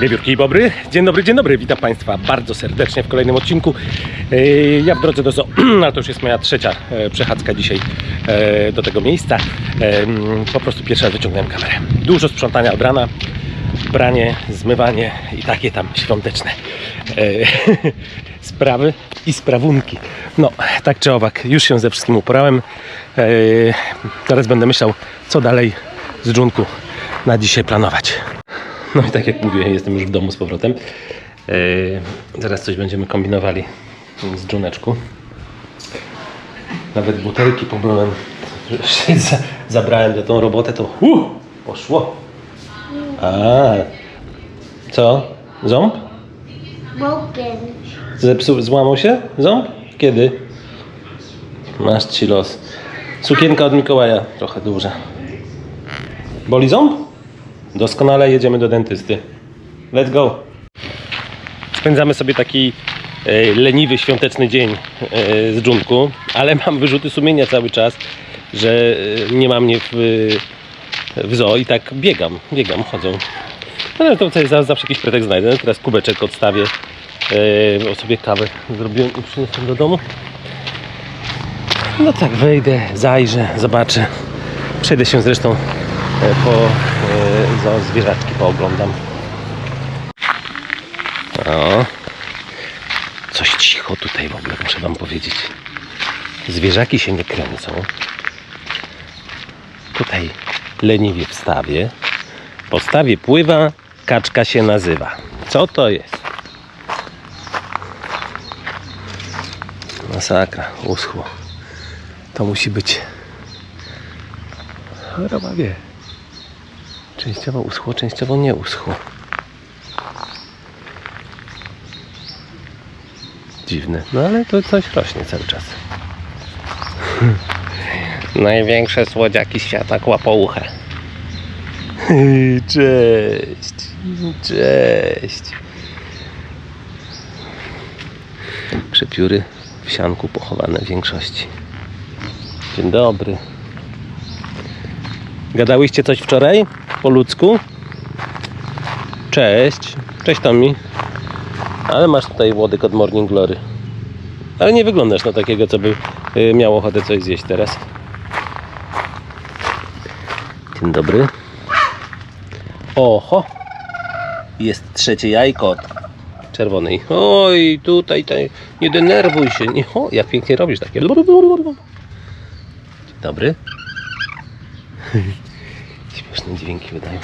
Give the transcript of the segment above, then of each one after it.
Wiewiórki i Bobry. Dzień dobry, dzień dobry. Witam Państwa bardzo serdecznie w kolejnym odcinku. Yy, Ja w drodze do zoo, ale to już jest moja trzecia e, przechadzka dzisiaj e, do tego miejsca. Po prostu pierwszy raz wyciągnąłem kamerę. Dużo sprzątania od rana, branie, zmywanie i takie tam świąteczne e, sprawy i sprawunki. No, tak czy owak, już się ze wszystkim uporałem. E, Teraz będę myślał, co dalej z dżunku na dzisiaj planować. No i tak jak mówię, jestem już w domu z powrotem. Yy, zaraz coś będziemy kombinowali z dżuneczku. Nawet butelki pomyłem. Zabrałem za tą robotę, to uh, poszło. A, co? Ząb? Broken. Zepsuł, złamał się ząb? Kiedy? Masz ci los. Sukienka od Mikołaja, trochę duża. Boli ząb? Doskonale jedziemy do dentysty. Let's go. Spędzamy sobie taki e, leniwy, świąteczny dzień e, z dżunku, ale mam wyrzuty sumienia cały czas, że e, nie ma mnie w, w zoo i tak biegam, biegam, chodzą. No, Ale to tutaj za- zawsze jakiś pretekst znajdę. Teraz kubeczek odstawię, e, sobie kawę zrobiłem i przyniosłem do domu. No tak, wejdę, zajrzę, zobaczę. Przejdę się zresztą po e, zoo zwierzaczki pooglądam. O. Coś cicho tutaj w ogóle, muszę wam powiedzieć. Zwierzaki się nie kręcą. Tutaj leniwie wstawię. Postawię pływa, kaczka się nazywa. Co to jest? Masakra, uschło. To musi być. Choroba wie. Częściowo uschło, częściowo nie uschło. Dziwne. No ale to coś rośnie cały czas. Największe słodziaki świata kłapouche. Cześć. Cześć. Przepióry w sianku pochowane w większości. Dzień dobry. Gadałyście coś wczoraj? Po ludzku? Cześć. Cześć Tommy. Ale masz tutaj łodyg od Morning Glory. Ale nie wyglądasz na takiego, co by y, miał ochotę coś zjeść teraz. Dzień dobry. Oho. Jest trzecie jajko od czerwonej. Oj, tutaj, tutaj. Nie denerwuj się. Nie, o, jak pięknie robisz takie. Dzień dobry. Śmieszne dźwięki wydają.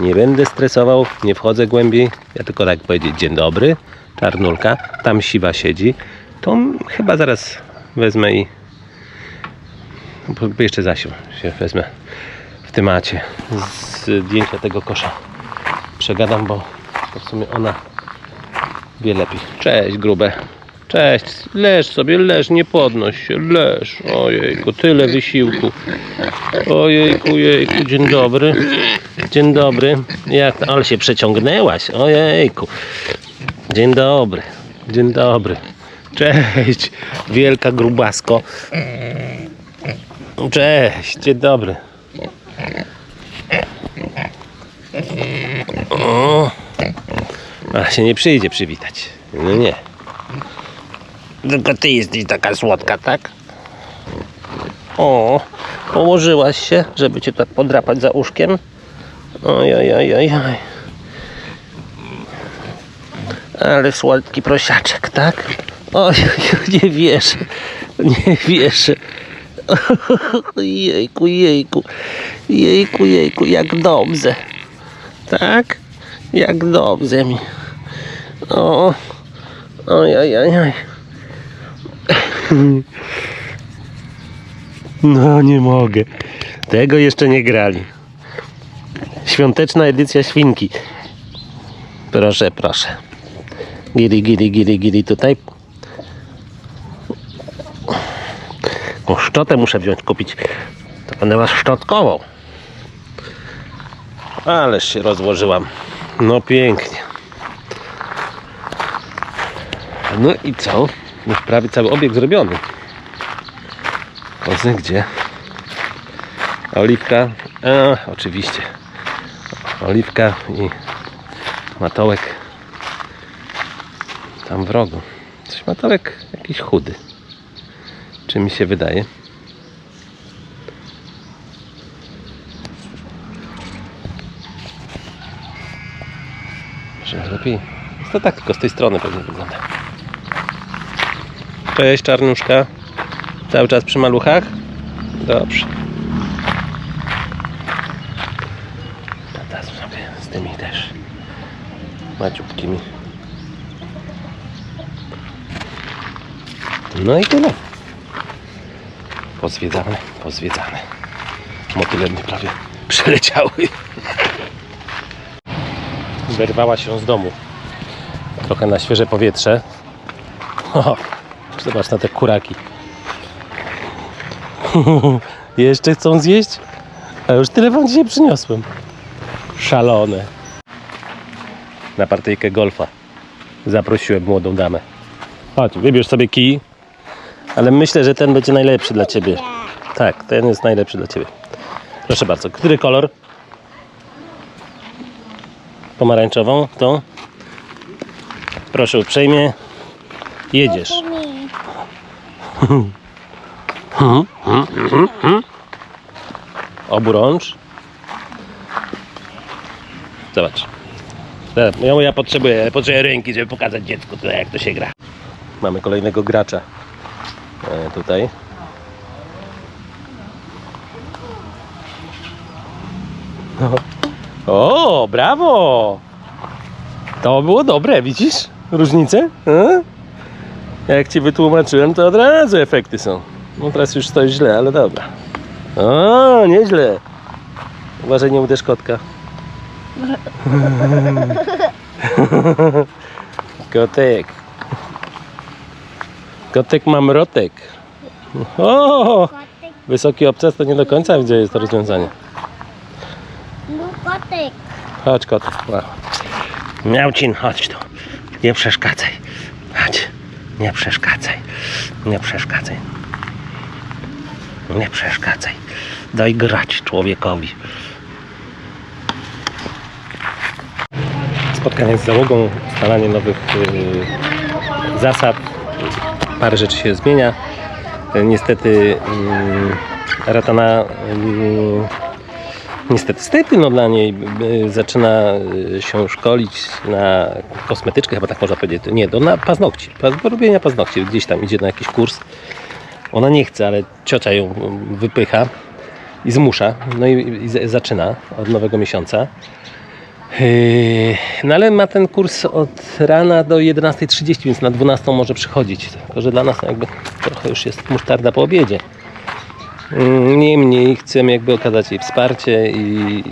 Nie będę stresował, nie wchodzę głębiej. Ja tylko tak powiedzieć dzień dobry. Czarnulka. Tam siwa siedzi. To chyba zaraz wezmę i jeszcze Zasiu się wezmę w temacie zdjęcia tego kosza. Przegadam, bo w sumie ona wie lepiej. Cześć grube. Cześć. Leż sobie, leż, nie podnoś się. Leż. Ojejku, tyle wysiłku. Ojejku, jejku, dzień dobry. Dzień dobry. Jak? Ale się przeciągnęłaś. Ojejku. Dzień dobry. Dzień dobry. Cześć. Wielka grubasko. Cześć. Dzień dobry. O. A się nie przyjdzie przywitać. No nie. Tylko ty jesteś taka słodka, tak? O, położyłaś się, żeby cię tak podrapać za uszkiem. Oj, oj, oj, oj. Ale słodki prosiaczek, tak? Oj, nie wierzę. Nie wierzę. Jejku, jejku. Jejku, jejku, jak dobrze. Tak? Jak dobrze mi. O, oj, oj, oj, oj. No nie mogę. Tego jeszcze nie grali. Świąteczna edycja świnki. Proszę, proszę. Giri, giri, giri, giri tutaj. O, szczotę muszę wziąć, kupić. To będę was szczotkową. Ależ się rozłożyłam. No pięknie. No i co? Już prawie cały obieg zrobiony. Kozy gdzie? Oliwka? A, oczywiście. Oliwka i Matołek tam w rogu. Coś Matołek jakiś chudy. Czy mi się wydaje? Może lepiej. To tak tylko z tej strony pewnie wygląda. Cześć czarnuszka. Cały czas przy maluchach? Dobrze. Teraz sobie z tymi też maciupkimi. No i tyle. Pozwiedzane, pozwiedzane. Motyle mnie prawie przeleciały. Wyrwała się z domu. Trochę na świeże powietrze. Zobacz na te kuraki. Jeszcze chcą zjeść? A już tyle wam dzisiaj przyniosłem. Szalone. Na partyjkę golfa zaprosiłem młodą damę. Chodź, wybierz sobie kij. Ale myślę, że ten będzie najlepszy dla ciebie. Tak, ten jest najlepszy dla ciebie. Proszę bardzo, który kolor? Pomarańczową, to? Proszę uprzejmie. Jedziesz. Oburącz. Zobacz. Teraz, Ja, ja potrzebuję, potrzebuję ręki, żeby pokazać dziecku, to jak to się gra. Mamy kolejnego gracza. E, tutaj. O, brawo! To było dobre, widzisz? Różnicę? E? Jak ci wytłumaczyłem, to od razu efekty są. No teraz już stoisz źle, ale dobra. O, nieźle. Uważaj, nie uderz kotka. Kotek. Kotek mam rotek. O, wysoki obcas to nie do końca widzę jest to rozwiązanie. no kotek. Chodź kot. Miałcin, chodź tu. Nie przeszkadzaj. Nie przeszkadzaj. Nie przeszkadzaj. Nie przeszkadzaj. Daj grać człowiekowi. Spotkanie z załogą, ustalanie nowych y, zasad. Parę rzeczy się zmienia. Niestety mm, Ratana mm, Niestety, stety, no dla niej y, zaczyna y, się szkolić na kosmetyczkę, chyba tak można powiedzieć. Nie, do na paznokci, paz- do robienia paznokci. Gdzieś tam idzie na jakiś kurs. Ona nie chce, ale ciocia ją y, wypycha i zmusza. No i, i zaczyna od nowego miesiąca. No ale ma ten kurs od rana do 11.30, więc na 12 może przychodzić. Tylko, że dla nas jakby trochę już jest musztarda po obiedzie. Mm, Niemniej chcemy jakby okazać jej wsparcie i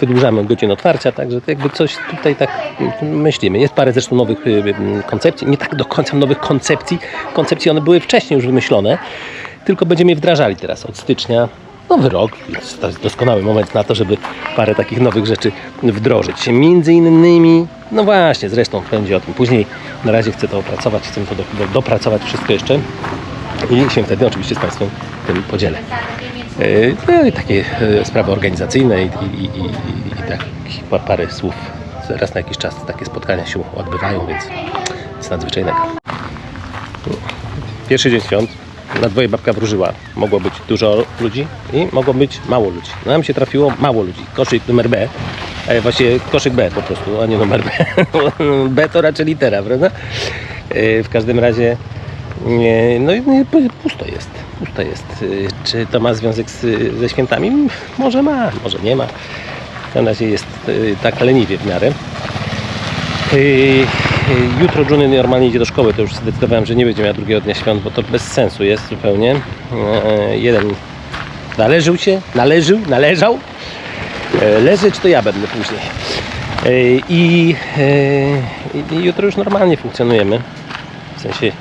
wydłużamy godzinę otwarcia, także to jakby coś tutaj tak myślimy. Jest parę zresztą nowych y, y, koncepcji, nie tak do końca nowych koncepcji. Koncepcje one były wcześniej już wymyślone, tylko będziemy je wdrażali teraz od stycznia. Nowy rok, to jest doskonały moment na to, żeby parę takich nowych rzeczy wdrożyć. Między innymi, no właśnie, zresztą będzie o tym później. Na razie chcę to opracować, chcę to do, do, dopracować wszystko jeszcze i się wtedy oczywiście z Państwem tym podzielę. E, No i takie e, sprawy organizacyjne i, i, i, i, pa- parę słów. Raz na jakiś czas takie spotkania się odbywają, więc nic nadzwyczajnego. Pierwszy dzień świąt. Na dwoje babka wróżyła. Mogło być dużo ludzi i mogło być mało ludzi. No, nam się trafiło mało ludzi. Koszyk numer B. E, Właściwie koszyk B po prostu, a nie numer B. B to raczej litera, prawda? E, W każdym razie no i pusto jest. Pusto jest. Y, Czy to ma związek z, ze świętami? Może ma, może nie ma. Każdym razie jest y, tak leniwie w miarę. Y, Jutro Johnny normalnie idzie do szkoły, to już zdecydowałem, że nie będzie miał drugiego dnia świąt, bo to bez sensu jest zupełnie. Jeden należył się, należył, należał. E, Leżeć to ja będę później. I, i jutro już normalnie funkcjonujemy. W sensie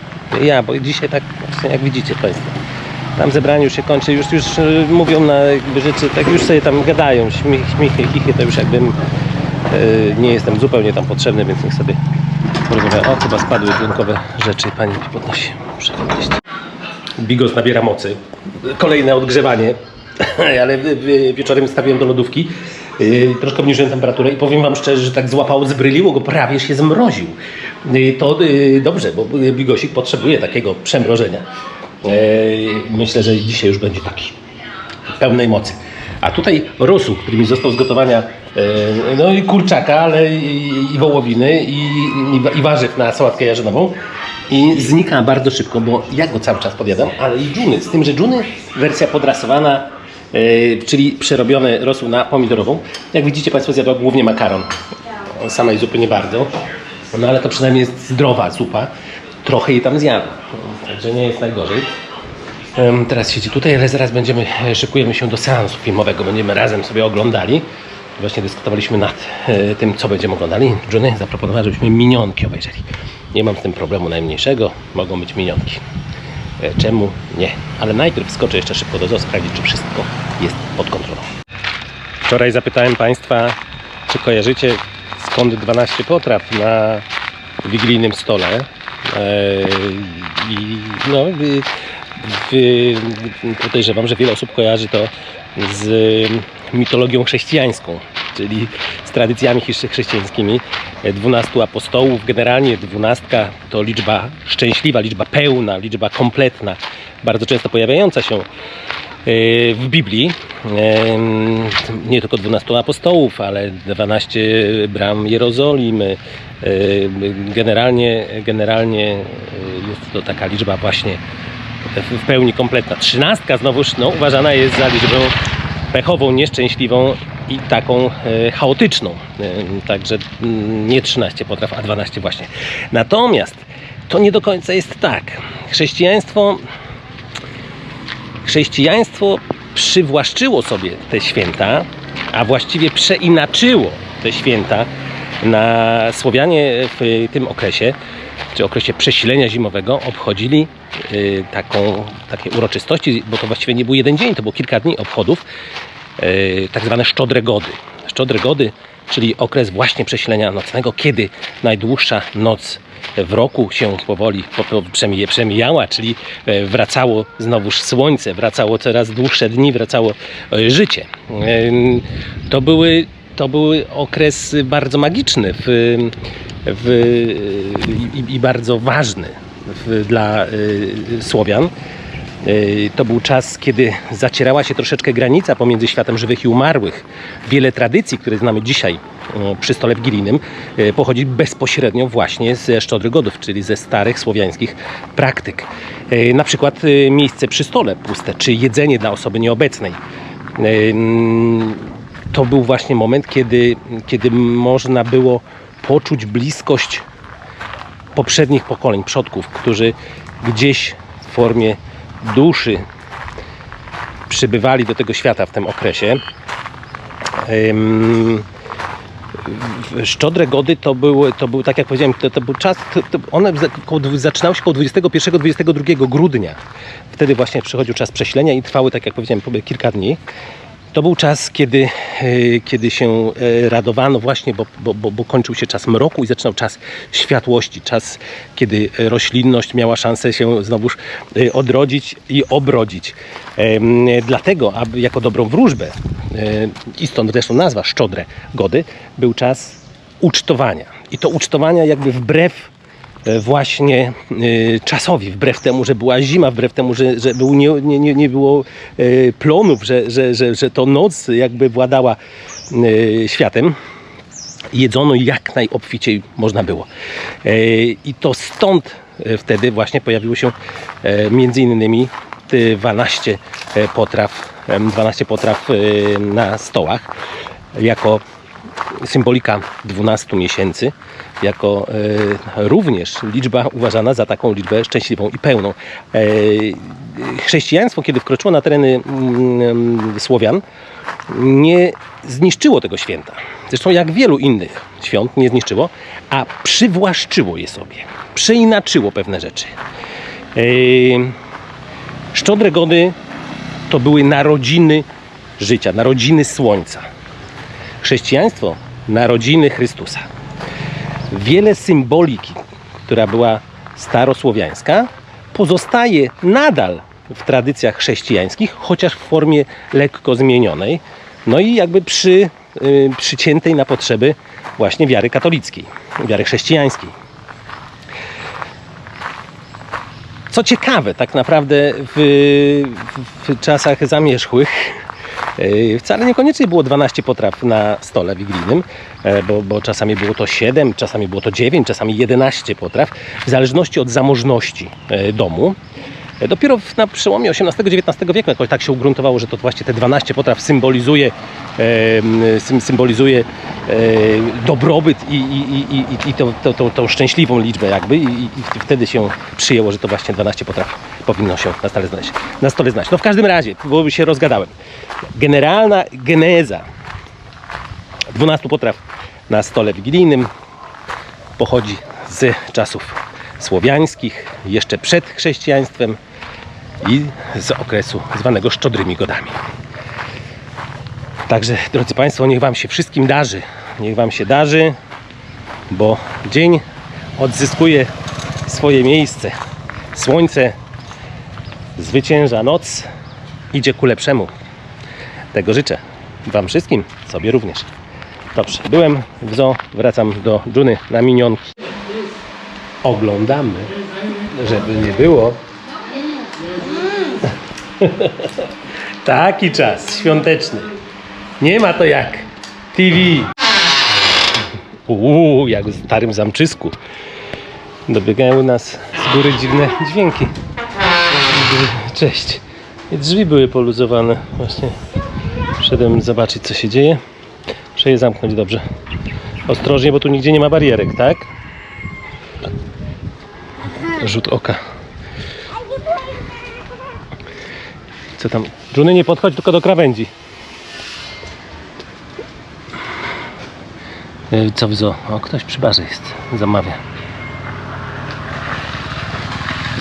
ja, bo dzisiaj tak jak widzicie Państwo. Tam zebranie już się kończy, już, już y, mówią na jakby rzeczy, tak już sobie tam gadają, śmiechy, chichy, to już jakbym y, nie jestem zupełnie tam potrzebny, więc niech sobie. O, chyba spadły dźwiękowe rzeczy, pani mi podnosi. Muszę podnieść. Bigos nabiera mocy. Kolejne odgrzewanie, ale wieczorem stawiłem do lodówki. Yy, troszkę obniżyłem temperaturę i powiem Wam szczerze, że tak złapało, zbryliło go, prawie się zmroził. To dobrze, bo bigosik potrzebuje takiego przemrożenia. Yy, myślę, że dzisiaj już będzie taki pełnej mocy. A tutaj rosół, który mi został z gotowania e, no i kurczaka, ale i, i wołowiny i, i, i warzyw na sałatkę jarzynową. I znika bardzo szybko, bo ja go cały czas podjadam, ale i dżuny, z tym, że dżuny wersja podrasowana, e, czyli przerobiony rosół na pomidorową. Jak widzicie Państwo zjadła głównie makaron, samej zupy nie bardzo, no ale to przynajmniej jest zdrowa zupa, trochę jej tam zjadła, także nie jest najgorzej. Teraz siedzi tutaj, ale zaraz będziemy, e, szykujemy się do seansu filmowego. Będziemy razem sobie oglądali. Właśnie dyskutowaliśmy nad e, tym, co będziemy oglądali. Johnny zaproponował, żebyśmy minionki obejrzeli. Nie mam z tym problemu najmniejszego. Mogą być minionki. E, Czemu nie? Ale najpierw skoczę jeszcze szybko do zoo, sprawdzić, czy wszystko jest pod kontrolą. Wczoraj zapytałem Państwa, czy kojarzycie skąd 12 potraw na wigilijnym stole. Eee, I no, podejrzewam, że wiele osób kojarzy to z mitologią chrześcijańską, czyli z tradycjami chrze- chrześcijańskimi. 12 apostołów, generalnie dwunastka to liczba szczęśliwa, liczba pełna, liczba kompletna, bardzo często pojawiająca się w Biblii. Em, Nie tylko 12 apostołów, ale 12 bram Jerozolimy. Em, Generalnie, generalnie e, jest to taka liczba właśnie w pełni kompletna. Trzynastka znowuż no, uważana jest za liczbę pechową, nieszczęśliwą i taką e, chaotyczną. Także mm, nie 13 potraw, a 12 właśnie. Natomiast to nie do końca jest tak. Chrześcijaństwo chrześcijaństwo przywłaszczyło sobie te święta, a właściwie przeinaczyło te święta na Słowianie w tym okresie, czy okresie przesilenia zimowego, obchodzili y, taką, takie uroczystości, bo to właściwie nie był jeden dzień, to było kilka dni obchodów, y, tak zwane szczodre gody. Szczodre gody, czyli okres właśnie przesilenia nocnego, kiedy najdłuższa noc w roku się powoli po- po- przemija- przemijała, czyli e, wracało znowuż słońce, wracało coraz dłuższe dni, wracało e, życie. Em, To były, to były okres bardzo magiczny w, w, i, i bardzo ważny w, dla e, Słowian. To był czas, kiedy zacierała się troszeczkę granica pomiędzy światem żywych i umarłych. Wiele tradycji, które znamy dzisiaj przy stole wigilijnym, yy, pochodzi bezpośrednio właśnie ze Szczodry Godów, czyli ze starych słowiańskich praktyk. Yy, Na przykład yy, miejsce przy stole puste, czy jedzenie dla osoby nieobecnej. To był właśnie moment, kiedy, kiedy można było poczuć bliskość poprzednich pokoleń, przodków, którzy gdzieś w formie duszy przybywali do tego świata w tym okresie. Szczodre gody to był, to był tak jak powiedziałem, to, to był czas, to, to one zaczynały się około 21-22 grudnia. Wtedy właśnie przychodził czas przesilenia i trwały, tak jak powiedziałem, po- kilka dni. To był czas, kiedy, e, kiedy się e, radowano właśnie, bo, bo, bo, kończył się czas mroku i zaczynał czas światłości, czas, kiedy roślinność miała szansę się znowuż e, odrodzić i obrodzić. Dlatego, aby jako dobrą wróżbę, i stąd zresztą nazwa Szczodre Gody, był czas ucztowania. I to ucztowania jakby wbrew właśnie e, czasowi, wbrew temu, że była zima, wbrew temu, że, że był nie, nie, nie, było e, plonów, że, że, że, że to noc jakby władała e, światem. Jedzono jak najobficiej można było. E, I to stąd e, wtedy właśnie pojawiło się e, między innymi te 12 e, potraw, em, 12 potraw e, na stołach jako symbolika 12 miesięcy, jako e, również liczba uważana za taką liczbę szczęśliwą i pełną. E, chrześcijaństwo, kiedy wkroczyło na tereny mm, Słowian, nie zniszczyło tego święta. Zresztą jak wielu innych świąt nie zniszczyło, a przywłaszczyło je sobie. Przeinaczyło pewne rzeczy. E, Szczodre gody to były narodziny życia, narodziny słońca chrześcijaństwo narodziny Chrystusa. Wiele symboliki, która była starosłowiańska, pozostaje nadal w tradycjach chrześcijańskich, chociaż w formie lekko zmienionej. No i jakby przy y, przyciętej na potrzeby właśnie wiary katolickiej, wiary chrześcijańskiej. Co ciekawe, tak naprawdę w, w, czasach zamierzchłych wcale niekoniecznie było 12 potraw na stole wigilijnym, e, bo, bo czasami było to 7, czasami było to 9, czasami 11 potraw, w zależności od zamożności e, domu. Dopiero na przełomie XVIII-XIX wieku jakoś tak się ugruntowało, że to właśnie te 12 potraw symbolizuje, symbolizuje e, dobrobyt i, i, i, i, tą, tą, tą, szczęśliwą liczbę jakby i wtedy się przyjęło, że to właśnie 12 potraw powinno się na stole znaleźć. Na stole znać. No w każdym razie, bo się rozgadałem. Generalna geneza 12 potraw na stole wigilijnym pochodzi z czasów słowiańskich, jeszcze przed chrześcijaństwem i z okresu zwanego szczodrymi godami. Także, drodzy Państwo, niech Wam się wszystkim darzy. Niech Wam się darzy, bo dzień odzyskuje swoje miejsce. Słońce zwycięża noc, idzie ku lepszemu. Tego życzę Wam wszystkim, sobie również. Dobrze, byłem w zoo, wracam do Juny na minionki. Oglądamy, żeby nie było. Taki czas świąteczny. Nie ma to jak TV. Uuu, jak w starym zamczysku. Dobiegają nas z góry dziwne dźwięki. Cześć. Drzwi były poluzowane. Właśnie wszedłem zobaczyć co się dzieje. Muszę je zamknąć dobrze. Ostrożnie, bo tu nigdzie nie ma barierek, tak? Rzut oka. Co tam? Juny nie podchodź tylko do krawędzi. E, Co w zoo? O, ktoś przy barze jest. Zamawia.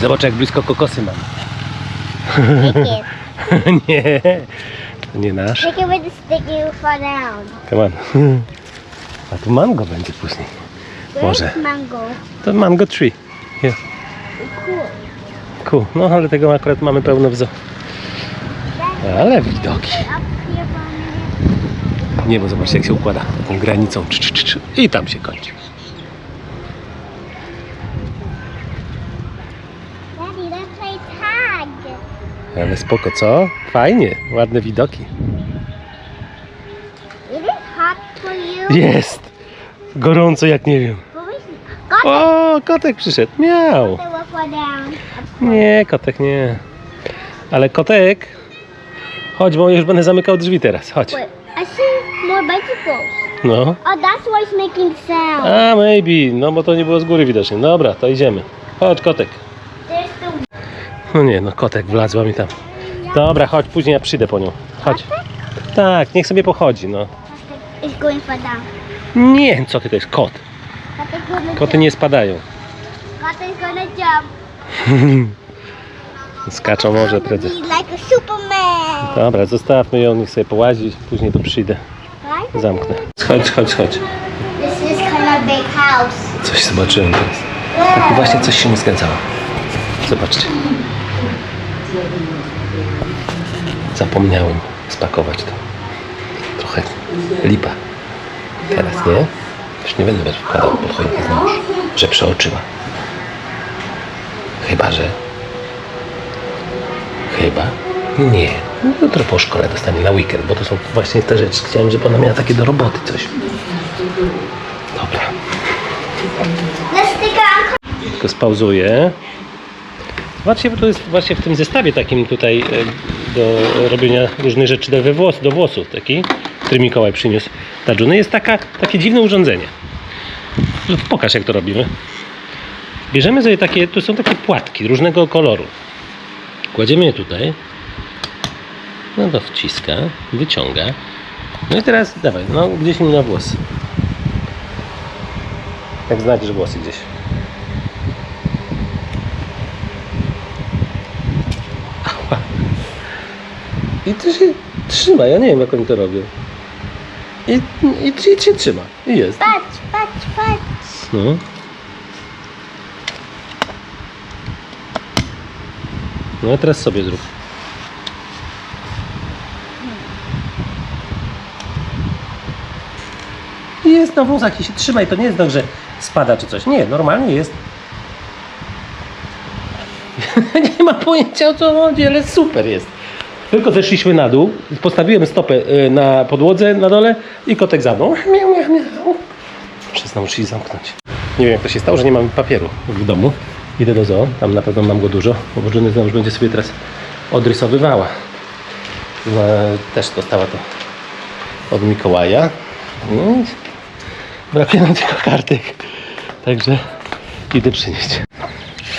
Zobacz jak blisko kokosy mam. Nie, to nie nasz. The fall down. Come on. A tu mango będzie później. Może. Mango? To mango tree. Here. Cool. Cool. No ale tego akurat mamy pełno w zoo. Ale widoki. From Niebo zobaczcie jak się układa. Taką granicą. Cz, cz, cz, cz. I tam się kończy. Ale spoko, co? Fajnie. Ładne widoki. Jest. Gorąco jak nie wiem. O, kotek przyszedł. Miał. Nie, kotek nie. Ale kotek. Chodź, bo już będę zamykał drzwi teraz. Chodź. Wait, I see more bicycles. No. Oh, that's why it's making sound. A, maybe. No bo to nie było z góry widocznie. Dobra, to idziemy. Chodź, kotek. There's the No nie, no kotek wlazła mi tam. Dobra, chodź, później ja przyjdę po nią. Chodź. Tak, niech sobie pochodzi, no. It's going fall down. Nie, co ty, to jest kot. Kotek gonna Koty nie spadają. Kotek's gonna jump. Skaczą może prędzej. like Superman. Dobra, zostawmy ją, niech sobie połazi. Później tu przyjdę. Zamknę. Chodź, chodź, chodź. This is kind of big house. Coś zobaczyłem teraz. Tak właśnie coś się nie zgadzało. Zobaczcie. Zapomniałem spakować to. Trochę lipa. Teraz nie? Już nie będę wkładał pod choinkę znowu, że przeoczyła. Chyba, że... Chyba? Nie. No Jutro po szkole dostanie na weekend, bo to są właśnie te rzeczy. Chciałem, żeby ona miała takie do roboty coś. Dobra. Tylko spauzuję. Zobaczcie, bo to jest właśnie w tym zestawie takim tutaj e, do robienia różnych rzeczy do, włos, do włosów taki, który Mikołaj przyniósł. Ta Juny jest taka, takie dziwne urządzenie. No, Pokaż jak to robimy. Bierzemy sobie takie, tu są takie płatki różnego koloru. Kładziemy je tutaj. No to wciska, wyciąga. No i teraz dawaj, no gdzieś mi na włos. Jak znajdziesz włosy gdzieś. Ała. I to się trzyma, ja nie wiem jak oni to robią. I, i, i się trzyma. I jest. Patrz, patrz, patrz. No. No teraz sobie zrób. Jest na wąsach i się trzymaj. To nie jest tak, że spada czy coś. Nie, normalnie jest. nie ma pojęcia o co chodzi, ale super jest. Tylko zeszliśmy na dół, postawiłem stopę y, na podłodze na dole i kotek za mną. Miau, miau, miau. Muszę znowu drzwi zamknąć. Nie wiem jak to się stało, że nie mam papieru w domu. Idę do zoo, tam na pewno mam go dużo, bo znowu już będzie sobie teraz odrysowywała. No, też dostała to od Mikołaja. No, brakuje nam tylko kartek. Także idę przynieść.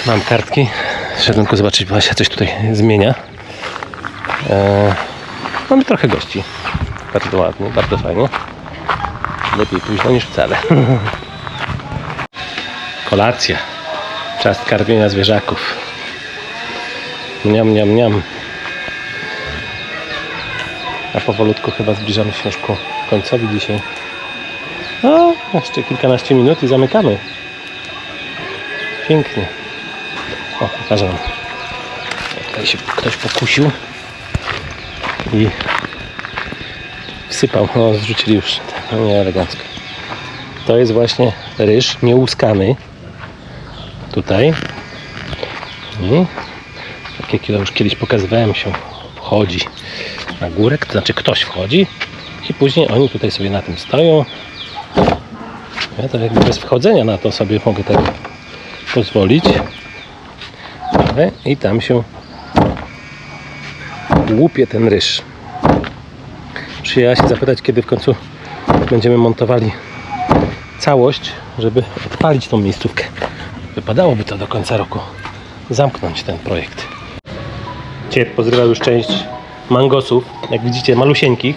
Mam kartki. Szedłem tylko zobaczyć, bo się coś tutaj zmienia. Eee, mamy trochę gości. Bardzo ładnie, bardzo fajnie. Lepiej późno niż wcale. Kolacja. Czas karmienia zwierzaków. Niam, niam, niam. A powolutku chyba zbliżamy się już ku końcowi dzisiaj. No, jeszcze kilkanaście minut i zamykamy. Pięknie. O, pokażę wam. Tutaj się ktoś pokusił i wsypał. O, zrzucili już. No, nie elegancko. To jest właśnie ryż nieuskany. Tutaj. I tak jak ja już kiedyś pokazywałem się wchodzi na górę, to znaczy ktoś wchodzi i później oni tutaj sobie na tym stoją. Ja to jakby bez wchodzenia na to sobie mogę tak pozwolić. Ale I tam się łupie ten ryż. Przyjęła się zapytać, kiedy w końcu będziemy montowali całość, żeby odpalić tą miejscówkę. Wypadałoby to do końca roku zamknąć ten projekt. Ciep pozrywa już część mangosów, jak widzicie malusieńkich,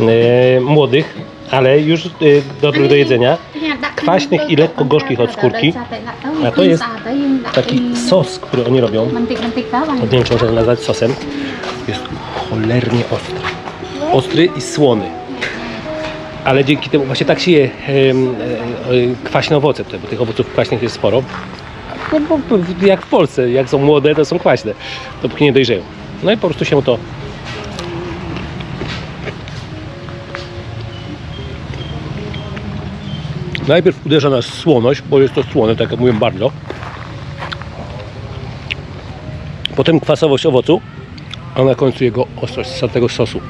e, młodych, ale już e, dobrych do jedzenia. kwaśnych i lekko gorzkich od skórki. A to jest Taki sos, który oni robią, nie wiem czy można nazwać sosem, jest cholernie ostry. Ostry i słony. Ale dzięki temu właśnie tak się je e, e, kwaśne owoce tutaj, bo tych owoców kwaśnych jest sporo. No, bo, jak w Polsce, jak są młode, to są kwaśne, dopóki nie dojrzeją. No i po prostu się to Najpierw uderza nas słoność, bo jest to słone, tak jak mówię, bardzo. Potem kwasowość owocu, a na końcu jego ostrość tego sosu.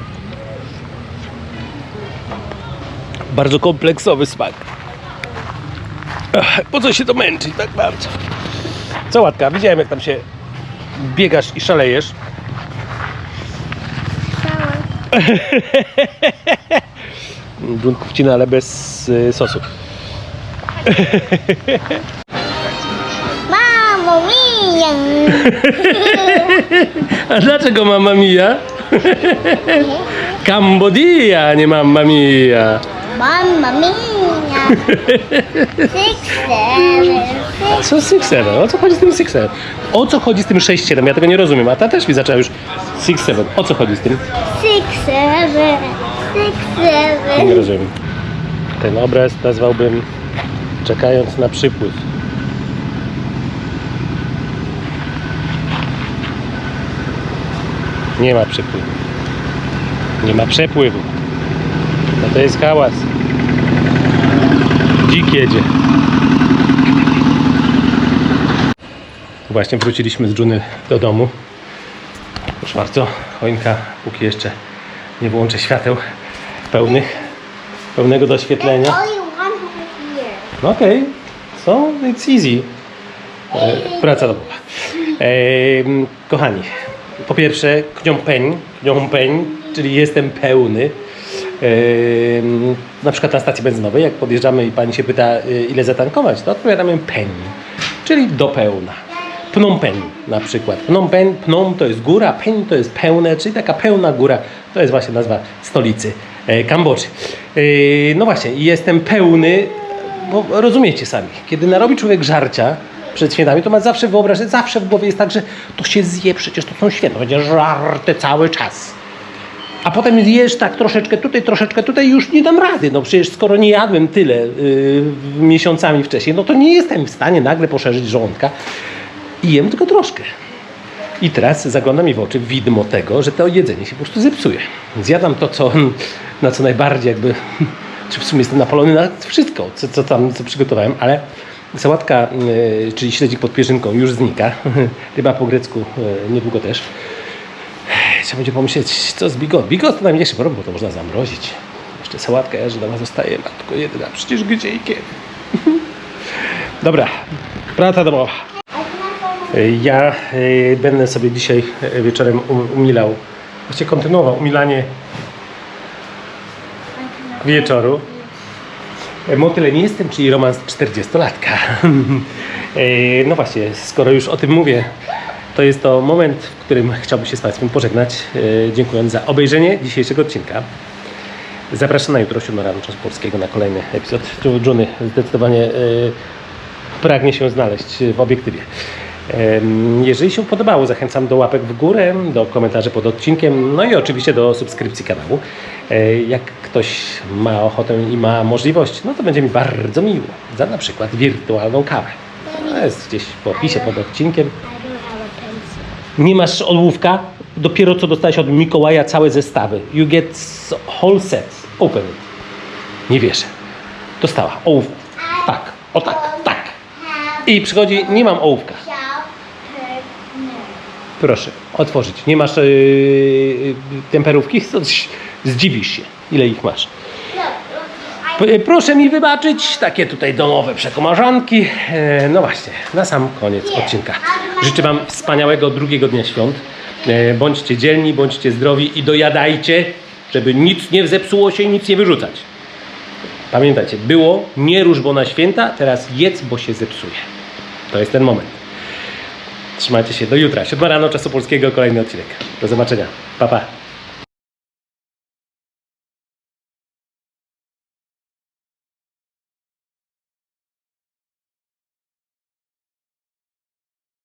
Bardzo kompleksowy smak. Po co się to męczyć tak bardzo? Co łatka, widziałem jak tam się biegasz i szalejesz. Drunku wcina, ale bez y, sosu. Mamo mia! A dlaczego mamma mia? Cambodia, nie mamma mia. Mamma mia! Six, seven, six. Co 6-7? O co chodzi z tym 6-7? O co chodzi z tym 6-7? Ja tego nie rozumiem. A ta też mi zaczęła już 6-7. O co chodzi z tym? Six, seven, six, Nie rozumiem. Ten obraz nazwałbym czekając na przypływ. Nie ma przypływu. Nie ma przepływu. No to jest hałas. Dzik jedzie. Właśnie wróciliśmy z Juny do domu. Proszę bardzo, choinka, póki jeszcze nie włączę świateł pełnych, pełnego doświetlenia. No okej, so it's easy. E, praca domowa. E, kochani, po pierwsze Knią Peń, Knią Peń, czyli jestem pełny. Na przykład na stacji benzynowej, jak podjeżdżamy i pani się pyta e, ile zatankować, to odpowiadamy Peń, czyli do pełna. Phnom Penh na przykład. Phnom Penh, Phnom to jest góra, Penh to jest pełne, czyli taka pełna góra. To jest właśnie nazwa stolicy e, Kambodży. E, no właśnie, jestem pełny, bo rozumiecie sami, kiedy narobi człowiek żarcia przed świętami, to ma zawsze wyobrażenie, zawsze w głowie jest tak, że to się zje, przecież to są święta, będzie żarte cały czas. A potem zjesz tak troszeczkę tutaj, troszeczkę tutaj już nie dam rady. No przecież skoro nie jadłem tyle yy, miesiącami wcześniej, no to nie jestem w stanie nagle poszerzyć żołądka i jem tylko troszkę. I teraz zagląda mi w oczy widmo tego, że to jedzenie się po prostu zepsuje. Zjadam to, co, na co najbardziej jakby czy w sumie jestem napalony na wszystko, co, co tam co przygotowałem, ale sałatka, y, czyli śledzik pod pierzynką już znika. Ryba po grecku y, niedługo też. Trzeba będzie pomyśleć, co z bigos. Bigos to najmniejszy problem, bo to można zamrozić. Jeszcze sałatka jarzynowa zostaje, matko jedyna. Przecież gdzie i kiedy. Dobra, praca domowa. Ja y, będę sobie dzisiaj y, wieczorem um, umilał, właściwie kontynuował umilanie wieczoru. E, Motylem jestem, czyli romans 40-latka. E, no właśnie, skoro już o tym mówię, to jest to moment, w którym chciałbym się z Państwem pożegnać, e, dziękując za obejrzenie dzisiejszego odcinka. Zapraszam na jutro 7 rano czasu polskiego na kolejny epizod. Juny zdecydowanie e, pragnie się znaleźć w obiektywie. Jeżeli się podobało, zachęcam do łapek w górę, do komentarzy pod odcinkiem, no i oczywiście do subskrypcji kanału. E, Jak ktoś ma ochotę i ma możliwość, no to będzie mi bardzo miło za na przykład wirtualną kawę. To jest gdzieś w opisie pod odcinkiem. I don't have a pencil. Nie masz ołówka? Dopiero co dostałeś od Mikołaja całe zestawy. You get whole set. Open it. Nie wierzę. Dostała ołówek. Tak, o tak, tak. I przychodzi, nie mam ołówka. Proszę, otworzyć. Nie masz yy, temperówki? Zdziwisz się, ile ich masz. P- Proszę mi wybaczyć, takie tutaj domowe przekomarzanki. E, No właśnie, na sam koniec odcinka. Życzę Wam wspaniałego drugiego dnia świąt. E, Bądźcie dzielni, bądźcie zdrowi i dojadajcie, żeby nic nie zepsuło się i nic nie wyrzucać. Pamiętajcie, było nie rusz, bo na święta, teraz jedz, bo się zepsuje. To jest ten moment. Trzymajcie się do jutra. 7 rano czasu polskiego, kolejny odcinek. Do zobaczenia. Pa, pa.